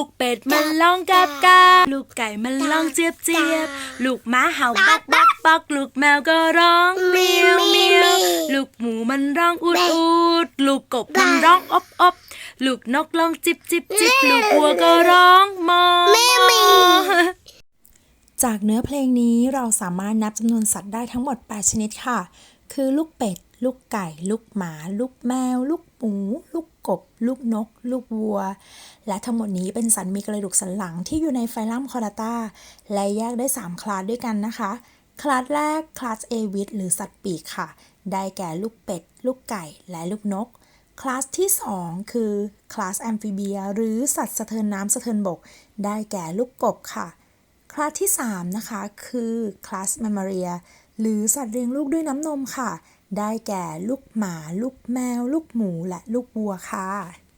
ลูกเป็ดมันร้องกาบกาบลูกไก่มันร้องเจี๊ยบเจี๊ยบลูกหมาเห่าบักบักบักลูกแมวก็ร้องเมียวเมียวลูกหมูมันร้องอูดอูดลูกกบมันร้องอบอบลูกนกร้องจิบจิบจิบลูกวัวก็ร้องมอมอจากเนื้อเพลงนี้เราสามารถนับจำนวนสัตว์ได้ทั้งหมด 8 ชนิดค่ะ คือลูกเป็ด ลูกไก่ ลูกหมา ลูกแมว ลูกหมู ลูก กบ ลูกนก ลูกวัว และทั้งหมดนี้เป็นสัตว์มีกระดูกสันหลังที่อยู่ในไฟลัมคอร์ดาและแยกได้ 3 คลาสด้วยกันนะคะ คลาสแรกคลาสเอวิสหรือสัตว์ปีกค่ะ ได้แก่ลูกเป็ด ลูกไก่ และลูกนก คลาสที่ 2 คือคลาสแอมฟิเบีย หรือสัตว์สะเทินน้ำสะเทินบก ได้แก่ลูกกบค่ะ คลาสที่ 3 นะคะ คือคลาส m ม m ม r i a หรือสัตว์เลี้ยงลูกด้วยน้ำนมค่ะ ได้แก่ลูกหมา ลูกแมว ลูกหมู และลูกวัวค่ะ